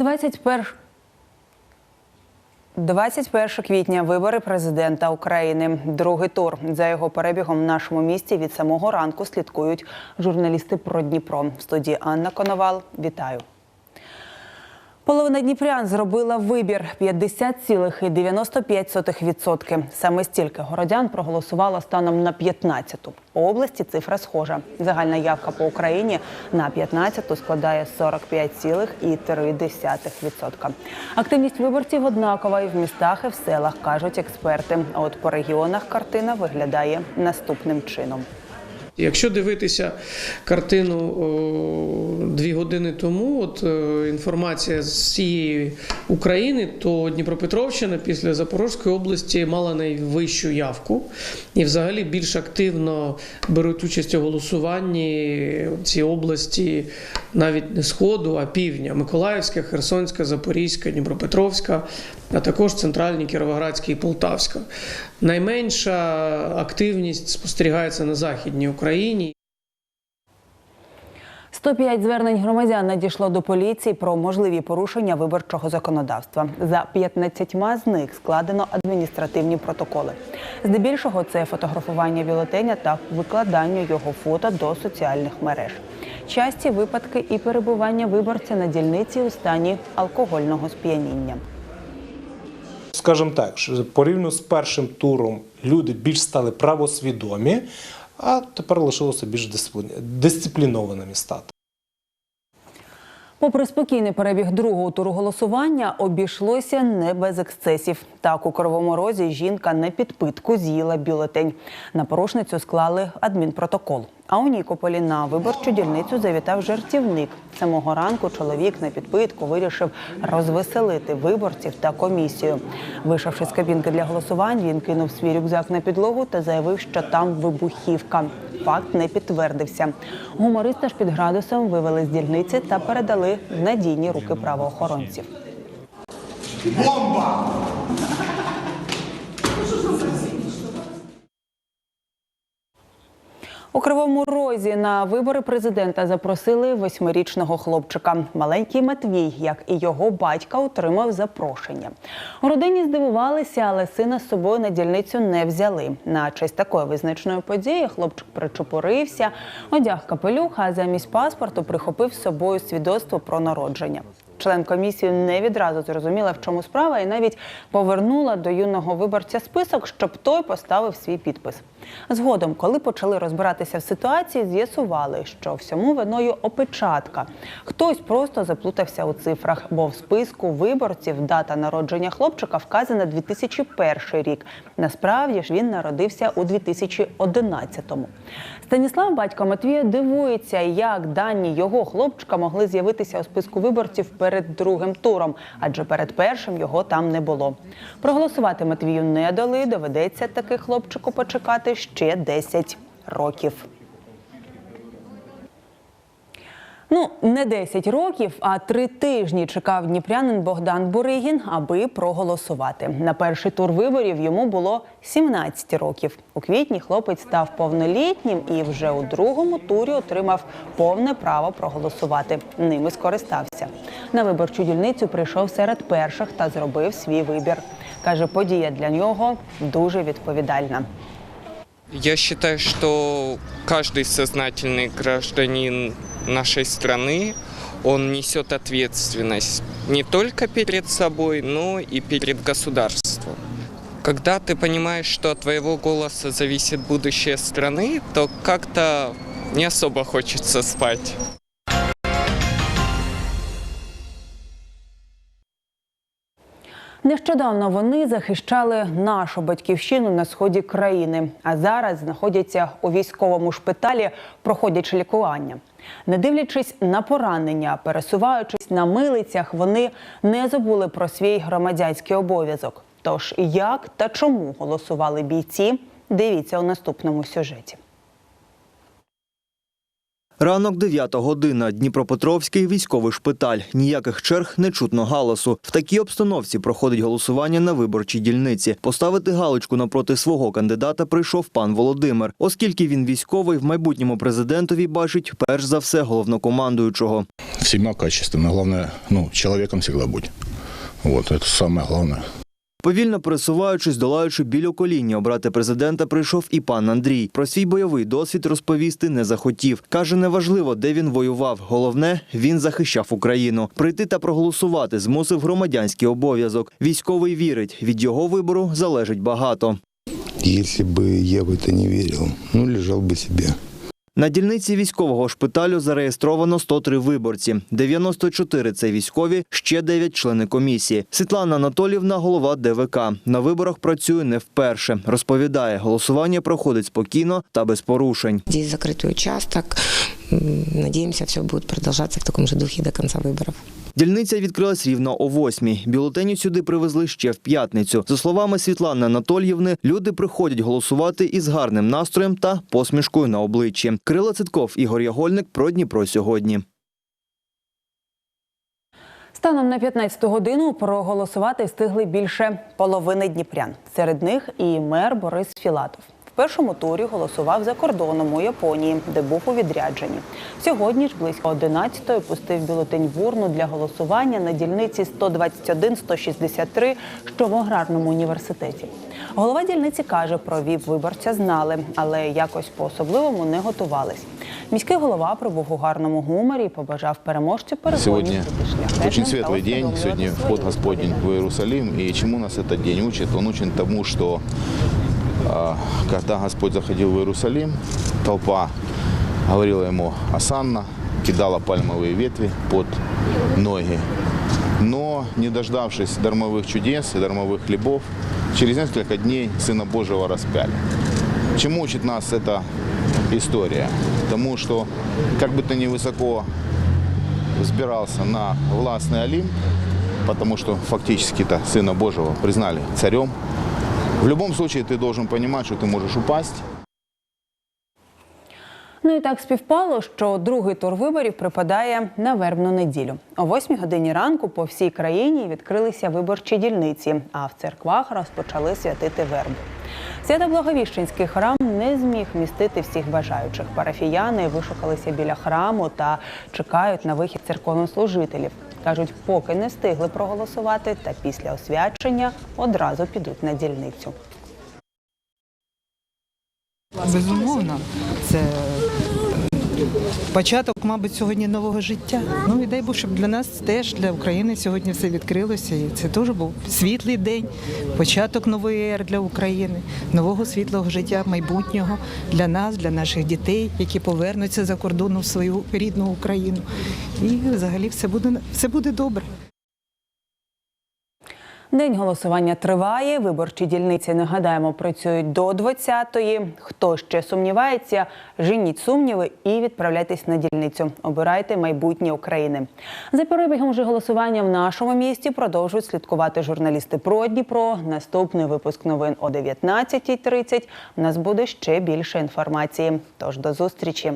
21 21 квітня вибори президента України. Другий тур за його перебігом в нашому місті від самого ранку слідкують журналісти про Дніпро. В студії Анна Коновал. Вітаю. Половина дніпрян зробила вибір 50,95%. Саме стільки городян проголосувало станом на 15-ту. По області цифра схожа. Загальна явка по Україні на 15-ту складає 45,3%. Активність виборців однакова і в містах, і в селах, кажуть експерти. А от по регіонах картина виглядає наступним чином. Якщо дивитися картину дві години тому, от е, інформація з всієї України, то Дніпропетровщина після Запорізької області мала найвищу явку і взагалі більш активно беруть участь у голосуванні ці області навіть не сходу, а півдня: Миколаївська, Херсонська, Запорізька, Дніпропетровська, а також центральні Кіровоградська і Полтавська. Найменша активність спостерігається на західній Україні. 105 звернень громадян надійшло до поліції про можливі порушення виборчого законодавства. За 15 з них складено адміністративні протоколи. Здебільшого це фотографування бюлетеня та викладання його фото до соціальних мереж. Часті випадки і перебування виборця на дільниці у стані алкогольного сп'яніння. Скажімо так, що порівняно з першим туром люди більш стали правосвідомі, а тепер лишилося більш дисциплі- дисциплінованими стати. Попри спокійний перебіг другого туру голосування, обійшлося не без ексцесів. Так, у Кривому Розі жінка на підпитку з'їла бюлетень. На порушницю склали адмінпротокол. А у Нікополі на виборчу дільницю завітав жартівник. Самого ранку чоловік на підпитку вирішив розвеселити виборців та комісію. Вийшовши з кабінки для голосувань, він кинув свій рюкзак на підлогу та заявив, що там вибухівка. Факт не підтвердився. Гумориста ж під градусом вивели з дільниці та передали в надійні руки правоохоронців. Кривому Розі на вибори президента запросили восьмирічного хлопчика. Маленький Матвій, як і його батька, отримав запрошення. У родині здивувалися, але сина з собою на дільницю не взяли. На честь такої визначної події хлопчик причепурився, одяг капелюх, а замість паспорту прихопив з собою свідоцтво про народження. Член комісії не відразу зрозуміла, в чому справа, і навіть повернула до юного виборця список, щоб той поставив свій підпис. Згодом, коли почали розбиратися в ситуації, з'ясували, що всьому виною опечатка. Хтось просто заплутався у цифрах, бо в списку виборців дата народження хлопчика вказана 2001 рік. Насправді ж він народився у 2011-му. Станіслав, батько Матвія, дивується, як дані його хлопчика могли з'явитися у списку виборців перед другим туром, адже перед першим його там не було. Проголосувати Матвію не дали. Доведеться таки хлопчику почекати ще 10 років. Ну, не 10 років, а три тижні чекав дніпрянин Богдан Буригін, аби проголосувати. На перший тур виборів йому було 17 років. У квітні хлопець став повнолітнім і вже у другому турі отримав повне право проголосувати. Ними скористався. На виборчу дільницю прийшов серед перших та зробив свій вибір. Каже, подія для нього дуже відповідальна. Я считаю, что каждый сознательный гражданин нашей страны, он несет ответственность не только перед собой, но и перед государством. Когда ты понимаешь, что от твоего голоса зависит будущее страны, то как-то не особо хочется спать. Нещодавно вони захищали нашу батьківщину на сході країни, а зараз знаходяться у військовому шпиталі, проходячи лікування. Не дивлячись на поранення, пересуваючись на милицях, вони не забули про свій громадянський обов'язок. Тож як та чому голосували бійці? Дивіться у наступному сюжеті. Ранок 9 година. Дніпропетровський військовий шпиталь. Ніяких черг не чутно галасу. В такій обстановці проходить голосування на виборчій дільниці. Поставити галочку напроти свого кандидата прийшов пан Володимир, оскільки він військовий в майбутньому президентові бачить перш за все головнокомандуючого. всегда качественно. Главное, ну, всегда будь. Вот, это самое главное. Повільно пересуваючись, долаючи біль коління, обрати президента прийшов і пан Андрій. Про свій бойовий досвід розповісти не захотів. Каже, неважливо, де він воював. Головне, він захищав Україну. Прийти та проголосувати змусив громадянський обов'язок. Військовий вірить, від його вибору залежить багато. Если бы я в это не верил, ну, лежал бы себе. На дільниці військового шпиталю зареєстровано 103 виборці. 94 – це військові, ще 9 – члени комісії. Світлана Анатолівна – голова ДВК. На виборах працює не вперше. Розповідає, голосування проходить спокійно та без порушень. Здесь закритий участок. Надеемся, все будет продолжаться в таком же духе до конца выборов. Дільниця відкрилась рівно о восьмій. Бюлетені сюди привезли ще в п'ятницю. За словами Світлани Анатоліївни, люди приходять голосувати із гарним настроєм та посмішкою на обличчі. Крила Цитков, Ігор Ягольник про Дніпро сьогодні. Станом на 15 годину проголосувати встигли більше половини дніпрян. Серед них і мер Борис Філатов. Першому турі голосував за кордоном у Японії, де був у відрядженні. Сьогодні ж близько 11-ї пустив бюлетень в урну для голосування на дільниці 121-163, що в аграрному університеті. Голова дільниці каже, провів виборця знали, але якось по-особливому не готувались. Міський голова прибув у гарному гуморі і побажав переможцю шляхетним очень та светлый день, сегодня вход Господень в Иерусалим. И чему нас этот день учит? Он учит тому, а, когда Господь заходил в Иерусалим, толпа говорила ему «Асанна», кидала пальмовые ветви под ноги. Но, не дождавшись дармовых чудес и дармовых хлебов, через несколько дней Сына Божьего распяли. Чему учит нас эта история? Тому, что как бы ты ни высоко взбирался на властный Олимп, потому что фактически-то Сына Божьего признали царем. В любом случае ты должен понимать, что ты можешь упасть, Ну і так співпало, що другий тур виборів припадає на вербну неділю. О 8 годині ранку по всій країні відкрилися виборчі дільниці, а в церквах розпочали святити вербу. Свято-Благовіщенський храм не зміг містити всіх бажаючих. Парафіяни вишукалися біля храму та чекають на вихід церковнослужителів. Кажуть, поки не встигли проголосувати, та після освячення одразу підуть на дільницю. Безумовно, це початок, мабуть, сьогодні нового життя. Ну і дай Бог, щоб для нас теж, для України сьогодні все відкрилося. І це теж був світлий день, початок нової ери для України, нового світлого життя, майбутнього для нас, для наших дітей, які повернуться за кордону в свою рідну Україну. І взагалі все буде все буде добре. День голосування триває. Виборчі дільниці нагадаємо працюють до 20-ї. Хто ще сумнівається, женіть сумніви і відправляйтесь на дільницю. Обирайте майбутнє України. За перебігом же голосування в нашому місті продовжують слідкувати журналісти про Дніпро. Наступний випуск новин о 19.30. У нас буде ще більше інформації. Тож до зустрічі.